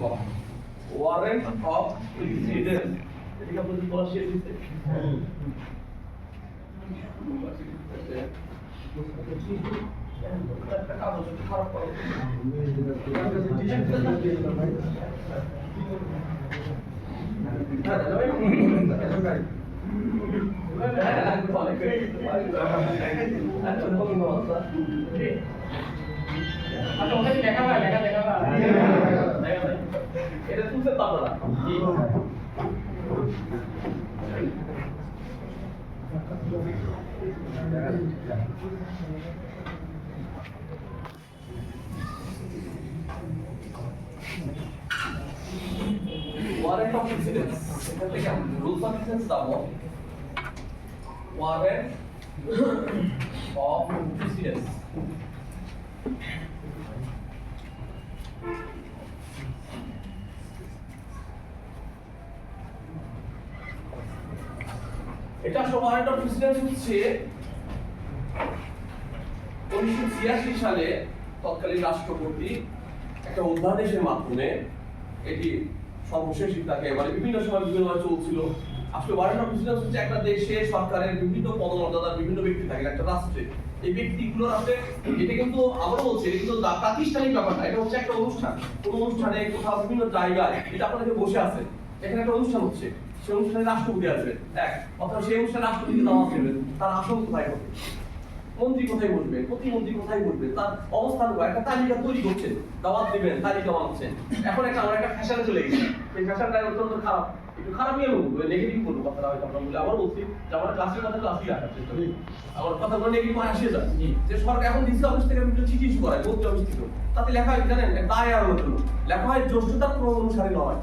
বলা হয় warrant of precedence এদিকে একটু খারাপ করো। হ্যাঁ, এটা শুনছেন তো আপনারা ওয়ারেন্ট অফ প্রেসিডেন্স এখান থেকে রুলস অফ প্রেসিডেন্স যাব। ওয়ারেন্ট অফ প্রেসিডেন্স এটা ওয়ারেন্ট অফ হচ্ছে উনিশশো ছিয়াশি সালে তৎকালীন রাষ্ট্রপতি একটা অধ্যাদেশের মাধ্যমে এটি সর্বশেষ তাকে মানে বিভিন্ন সময় বিভিন্নভাবে চলছিল। আসলে ওয়ারেন্ট অফ প্রেসিডেন্স হচ্ছে একটা দেশে সরকারের বিভিন্ন পদমর্যাদার বিভিন্ন ব্যক্তি থাকে, একটা রাষ্ট্রে। এই ব্যক্তিগুলো আসলে এটা কিন্তু আমরা বলছে কিন্তু প্রাতিষ্ঠানিক ব্যাপারটা, এটা হচ্ছে একটা অনুষ্ঠান। কোন অনুষ্ঠানে কোথাও বিভিন্ন জায়গায়, এটা আপনাদের বসে আছে। এখানে একটা অনুষ্ঠান হচ্ছে। সেই অনুষ্ঠানে রাষ্ট্রপতি আসবে এক অথবা সেই অনুষ্ঠানে রাষ্ট্রপতিকে দাওয়াত দেবেন তার আসন কোথায় হবে? মন্ত্রী কোথায় বসবে? প্রতিমন্ত্রী কোথায় বসবে? তার অবস্থান একটা তালিকা তৈরি করছেন দাওয়াত দিবেন তালিকা বানাচ্ছেন। এখন একটা আমরা একটা ফ্যাশনে চলে গেছি। এই ফ্যাশনটা অত্যন্ত খারাপ। একটু খারাপই আমি বলব নেগেটিভ বলব কথাটা হয়তো আমরা বলে আবার বলছি যে আমার ক্লাসের কথা ক্লাসই রাখার চেষ্টা করি। আমার কথাগুলো নেগেটিভ মানে আসে যায় যে সরকার এখন ডিসি অফিস থেকে বিভিন্ন চিঠি ইস্যু করায় মন্ত্রী অফিস থেকে। তাতে লেখা হয় জানেন দায় এড়ানোর জন্য। লেখা হয় জ্যেষ্ঠতার ক্রম অনুসারে নয়